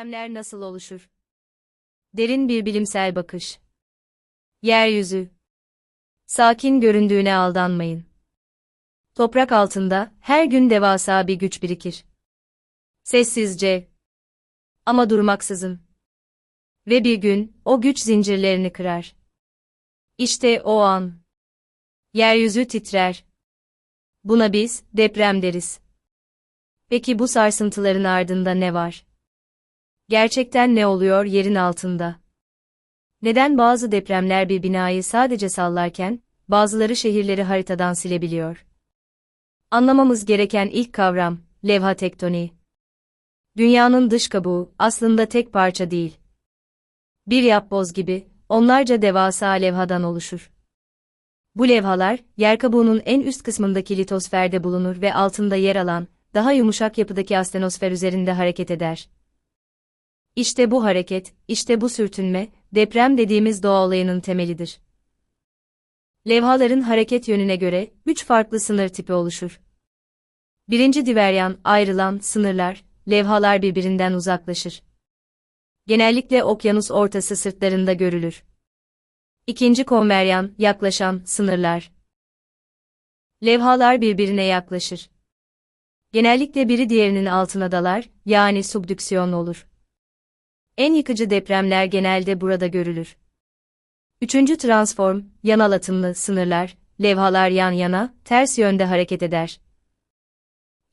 Depremler nasıl oluşur? Derin bir bilimsel bakış. Yeryüzü. Sakin göründüğüne aldanmayın. Toprak altında her gün devasa bir güç birikir. Sessizce. Ama durmaksızın. Ve bir gün o güç zincirlerini kırar. İşte o an. Yeryüzü titrer. Buna biz deprem deriz. Peki bu sarsıntıların ardında ne var? Gerçekten ne oluyor yerin altında? Neden bazı depremler bir binayı sadece sallarken, bazıları şehirleri haritadan silebiliyor? Anlamamız gereken ilk kavram, levha tektoniği. Dünyanın dış kabuğu aslında tek parça değil. Bir yapboz gibi, onlarca devasa levhadan oluşur. Bu levhalar, yer kabuğunun en üst kısmındaki litosferde bulunur ve altında yer alan, daha yumuşak yapıdaki astenosfer üzerinde hareket eder. İşte bu hareket, işte bu sürtünme, deprem dediğimiz doğa olayının temelidir. Levhaların hareket yönüne göre, üç farklı sınır tipi oluşur. Birinci diveryan, ayrılan, sınırlar, levhalar birbirinden uzaklaşır. Genellikle okyanus ortası sırtlarında görülür. İkinci konveryan, yaklaşan, sınırlar. Levhalar birbirine yaklaşır. Genellikle biri diğerinin altına dalar, yani subdüksiyon olur. En yıkıcı depremler genelde burada görülür. Üçüncü transform, yanal atımlı sınırlar, levhalar yan yana, ters yönde hareket eder.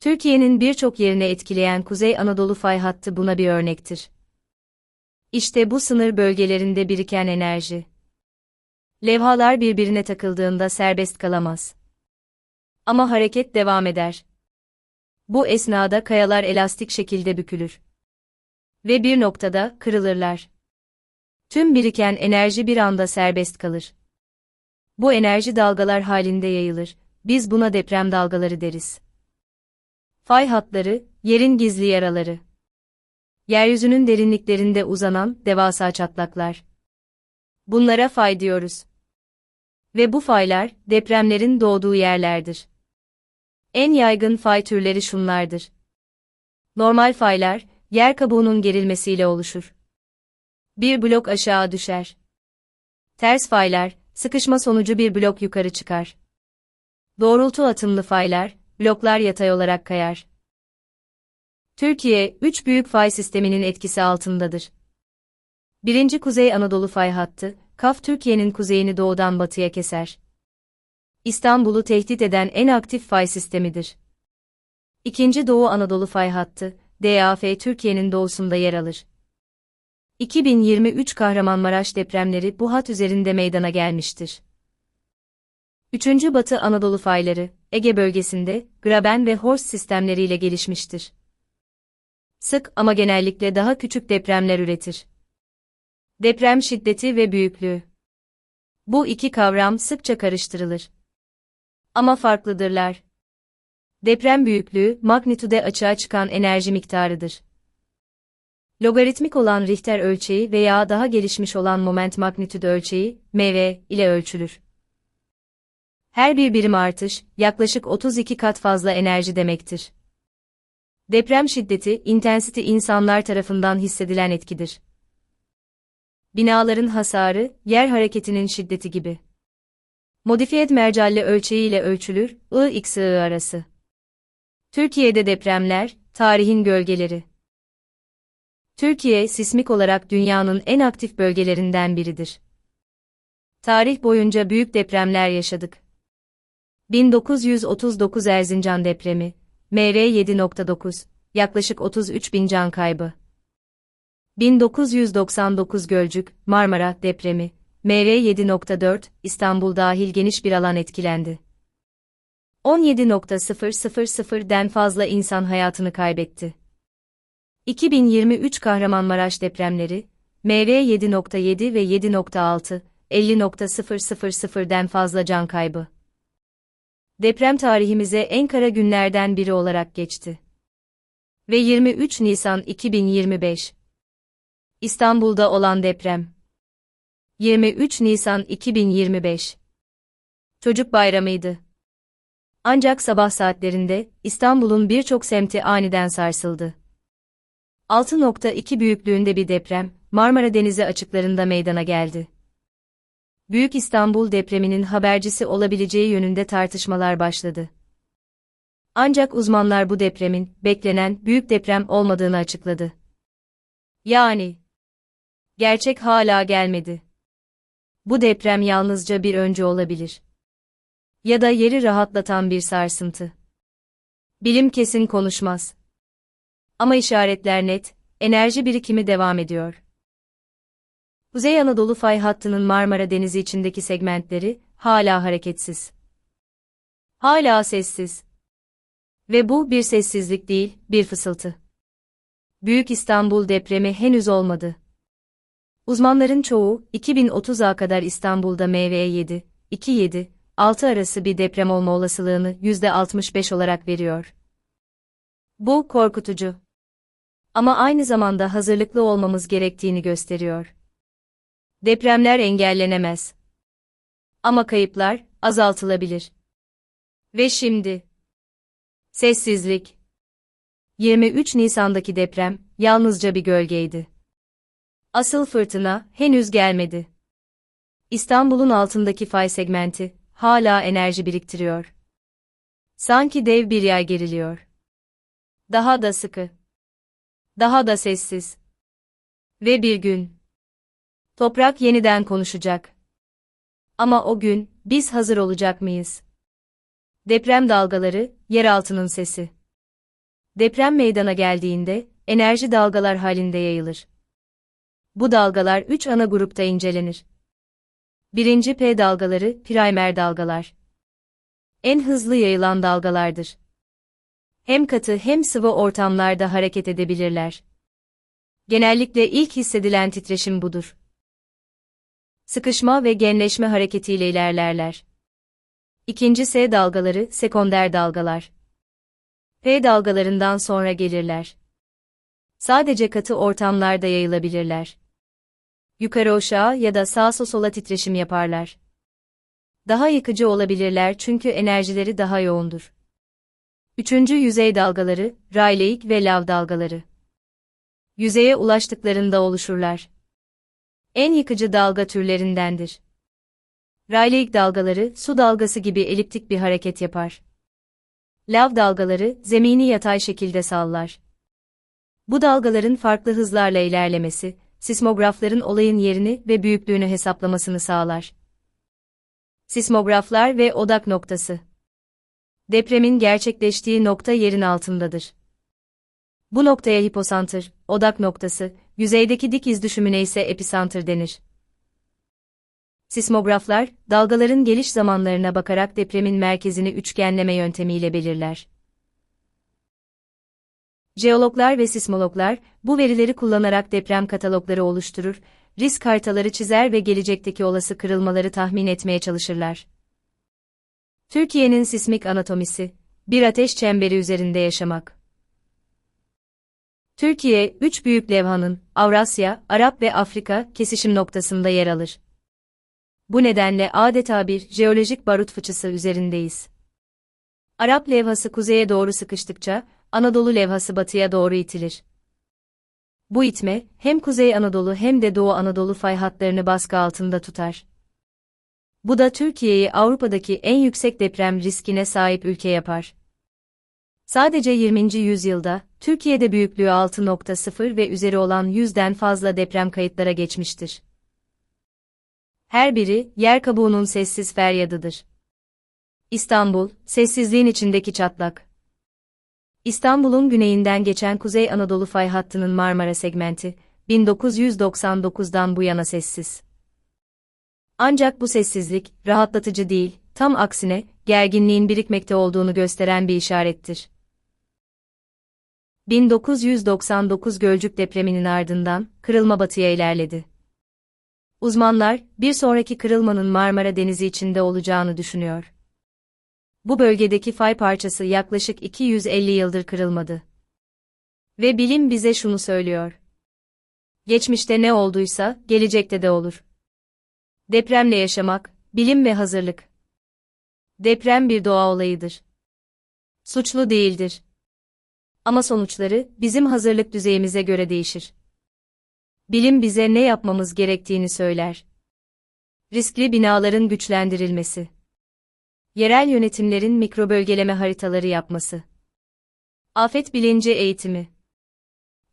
Türkiye'nin birçok yerini etkileyen Kuzey Anadolu fay hattı buna bir örnektir. İşte bu sınır bölgelerinde biriken enerji. Levhalar birbirine takıldığında serbest kalamaz. Ama hareket devam eder. Bu esnada kayalar elastik şekilde bükülür. Ve bir noktada kırılırlar. Tüm biriken enerji bir anda serbest kalır. Bu enerji dalgalar halinde yayılır. Biz buna deprem dalgaları deriz. Fay hatları, yerin gizli yaraları. Yeryüzünün derinliklerinde uzanan devasa çatlaklar. Bunlara fay diyoruz. Ve bu faylar depremlerin doğduğu yerlerdir. En yaygın fay türleri şunlardır. Normal faylar, yer kabuğunun gerilmesiyle oluşur. Bir blok aşağı düşer. Ters faylar, sıkışma sonucu bir blok yukarı çıkar. Doğrultu atımlı faylar, bloklar yatay olarak kayar. Türkiye, üç büyük fay sisteminin etkisi altındadır. Birinci Kuzey Anadolu fay hattı, Kaf Türkiye'nin kuzeyini doğudan batıya keser. İstanbul'u tehdit eden en aktif fay sistemidir. İkinci Doğu Anadolu fay hattı, DAF Türkiye'nin doğusunda yer alır. 2023 Kahramanmaraş depremleri bu hat üzerinde meydana gelmiştir. Üçüncü Batı Anadolu fayları, Ege bölgesinde, Graben ve Horst sistemleriyle gelişmiştir. Sık ama genellikle daha küçük depremler üretir. Deprem şiddeti ve büyüklüğü. Bu iki kavram sıkça karıştırılır. Ama farklıdırlar. Deprem büyüklüğü, magnitüde açığa çıkan enerji miktarıdır. Logaritmik olan Richter ölçeği veya daha gelişmiş olan moment magnitüd ölçeği, MV, ile ölçülür. Her bir birim artış, yaklaşık 32 kat fazla enerji demektir. Deprem şiddeti, intensity insanlar tarafından hissedilen etkidir. Binaların hasarı, yer hareketinin şiddeti gibi. Modifiyed mercalle ölçeği ile ölçülür, I-X-I arası. Türkiye'de depremler, tarihin gölgeleri. Türkiye, sismik olarak dünyanın en aktif bölgelerinden biridir. Tarih boyunca büyük depremler yaşadık. 1939 Erzincan depremi, MR 7.9, yaklaşık 33 bin can kaybı. 1999 Gölcük, Marmara depremi, MR 7.4, İstanbul dahil geniş bir alan etkilendi. 17.000'den fazla insan hayatını kaybetti. 2023 Kahramanmaraş depremleri, MR 7.7 ve 7.6, 50.000'den fazla can kaybı. Deprem tarihimize en kara günlerden biri olarak geçti. Ve 23 Nisan 2025. İstanbul'da olan deprem. 23 Nisan 2025. Çocuk bayramıydı. Ancak sabah saatlerinde İstanbul'un birçok semti aniden sarsıldı. 6.2 büyüklüğünde bir deprem, Marmara Denizi açıklarında meydana geldi. Büyük İstanbul depreminin habercisi olabileceği yönünde tartışmalar başladı. Ancak uzmanlar bu depremin, beklenen, büyük deprem olmadığını açıkladı. Yani, gerçek hala gelmedi. Bu deprem yalnızca bir önce olabilir. Ya da yeri rahatlatan bir sarsıntı. Bilim kesin konuşmaz. Ama işaretler net, enerji birikimi devam ediyor. Kuzey Anadolu fay hattının Marmara Denizi içindeki segmentleri hala hareketsiz. Hala sessiz. Ve bu bir sessizlik değil, bir fısıltı. Büyük İstanbul depremi henüz olmadı. Uzmanların çoğu 2030'a kadar İstanbul'da MV7, 2.7, 6 arası bir deprem olma olasılığını %65 olarak veriyor. Bu korkutucu. Ama aynı zamanda hazırlıklı olmamız gerektiğini gösteriyor. Depremler engellenemez. Ama kayıplar azaltılabilir. Ve şimdi sessizlik 23 Nisan'daki deprem yalnızca bir gölgeydi. Asıl fırtına henüz gelmedi. İstanbul'un altındaki fay segmenti hala enerji biriktiriyor. Sanki dev bir yay geriliyor. Daha da sıkı. Daha da sessiz. Ve bir gün toprak yeniden konuşacak. Ama o gün biz hazır olacak mıyız? Deprem dalgaları, yeraltının sesi. Deprem meydana geldiğinde enerji dalgalar halinde yayılır. Bu dalgalar üç ana grupta incelenir. Birinci P dalgaları, primer dalgalar. En hızlı yayılan dalgalardır. Hem katı hem sıvı ortamlarda hareket edebilirler. Genellikle ilk hissedilen titreşim budur. Sıkışma ve genleşme hareketiyle ilerlerler. İkinci S dalgaları, sekonder dalgalar. P dalgalarından sonra gelirler. Sadece katı ortamlarda yayılabilirler. Yukarı aşağı ya da sağa sola titreşim yaparlar. Daha yıkıcı olabilirler çünkü enerjileri daha yoğundur. Üçüncü yüzey dalgaları, Rayleigh ve lav dalgaları. Yüzeye ulaştıklarında oluşurlar. En yıkıcı dalga türlerindendir. Rayleigh dalgaları, su dalgası gibi eliptik bir hareket yapar. Lav dalgaları, zemini yatay şekilde sallar. Bu dalgaların farklı hızlarla ilerlemesi, sismografların olayın yerini ve büyüklüğünü hesaplamasını sağlar. Sismograflar ve odak noktası Depremin gerçekleştiği nokta yerin altındadır. Bu noktaya hiposantır, odak noktası, yüzeydeki dik iz düşümüne ise episantır denir. Sismograflar, dalgaların geliş zamanlarına bakarak depremin merkezini üçgenleme yöntemiyle belirler. Jeologlar ve sismologlar, bu verileri kullanarak deprem katalogları oluşturur, risk haritaları çizer ve gelecekteki olası kırılmaları tahmin etmeye çalışırlar. Türkiye'nin sismik anatomisi, bir ateş çemberi üzerinde yaşamak. Türkiye, üç büyük levhanın, Avrasya, Arap ve Afrika, kesişim noktasında yer alır. Bu nedenle adeta bir jeolojik barut fıçısı üzerindeyiz. Arap levhası kuzeye doğru sıkıştıkça, Anadolu levhası batıya doğru itilir. Bu itme, hem Kuzey Anadolu hem de Doğu Anadolu fay hatlarını baskı altında tutar. Bu da Türkiye'yi Avrupa'daki en yüksek deprem riskine sahip ülke yapar. Sadece 20. yüzyılda, Türkiye'de büyüklüğü 6.0 ve üzeri olan yüzden fazla deprem kayıtlara geçmiştir. Her biri, yer kabuğunun sessiz feryadıdır. İstanbul, sessizliğin içindeki çatlak. İstanbul'un güneyinden geçen Kuzey Anadolu fay hattının Marmara segmenti, 1999'dan bu yana sessiz. Ancak bu sessizlik, rahatlatıcı değil, tam aksine, gerginliğin birikmekte olduğunu gösteren bir işarettir. 1999 Gölcük depreminin ardından, kırılma batıya ilerledi. Uzmanlar, bir sonraki kırılmanın Marmara Denizi içinde olacağını düşünüyor. Bu bölgedeki fay parçası yaklaşık 250 yıldır kırılmadı. Ve bilim bize şunu söylüyor. Geçmişte ne olduysa, gelecekte de olur. Depremle yaşamak, bilim ve hazırlık. Deprem bir doğa olayıdır. Suçlu değildir. Ama sonuçları bizim hazırlık düzeyimize göre değişir. Bilim bize ne yapmamız gerektiğini söyler. Riskli binaların güçlendirilmesi. Yerel yönetimlerin mikrobölgeleme haritaları yapması. Afet bilinci eğitimi.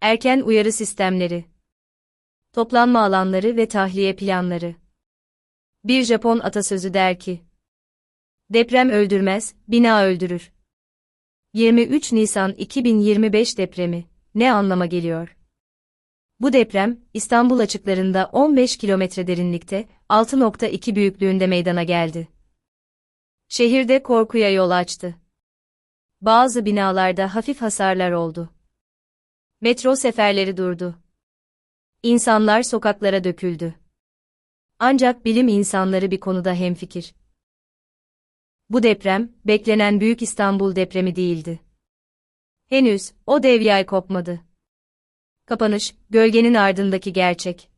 Erken uyarı sistemleri. Toplanma alanları ve tahliye planları. Bir Japon atasözü der ki: Deprem öldürmez, bina öldürür. 23 Nisan 2025 depremi ne anlama geliyor? Bu deprem İstanbul açıklarında 15 kilometre derinlikte 6.2 büyüklüğünde meydana geldi. Şehirde korkuya yol açtı. Bazı binalarda hafif hasarlar oldu. Metro seferleri durdu. İnsanlar sokaklara döküldü. Ancak bilim insanları bir konuda hemfikir. Bu deprem, beklenen Büyük İstanbul depremi değildi. Henüz, o dev yay kopmadı. Kapanış, gölgenin ardındaki gerçek.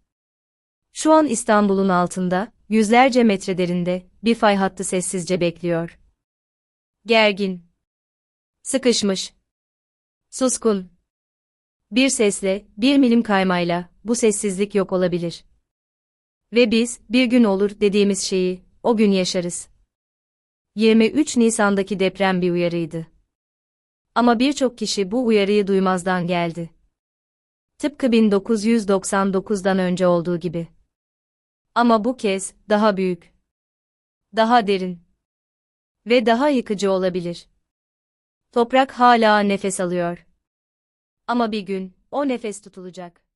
Şu an İstanbul'un altında, yüzlerce metre derinde, bir fay hattı sessizce bekliyor. Gergin. Sıkışmış. Suskun. Bir sesle, bir milim kaymayla, bu sessizlik yok olabilir. Ve biz, bir gün olur dediğimiz şeyi, o gün yaşarız. 23 Nisan'daki deprem bir uyarıydı. Ama birçok kişi bu uyarıyı duymazdan geldi. Tıpkı 1999'dan önce olduğu gibi. Ama bu kez daha büyük, daha derin ve daha yıkıcı olabilir. Toprak hala nefes alıyor. Ama bir gün o nefes tutulacak.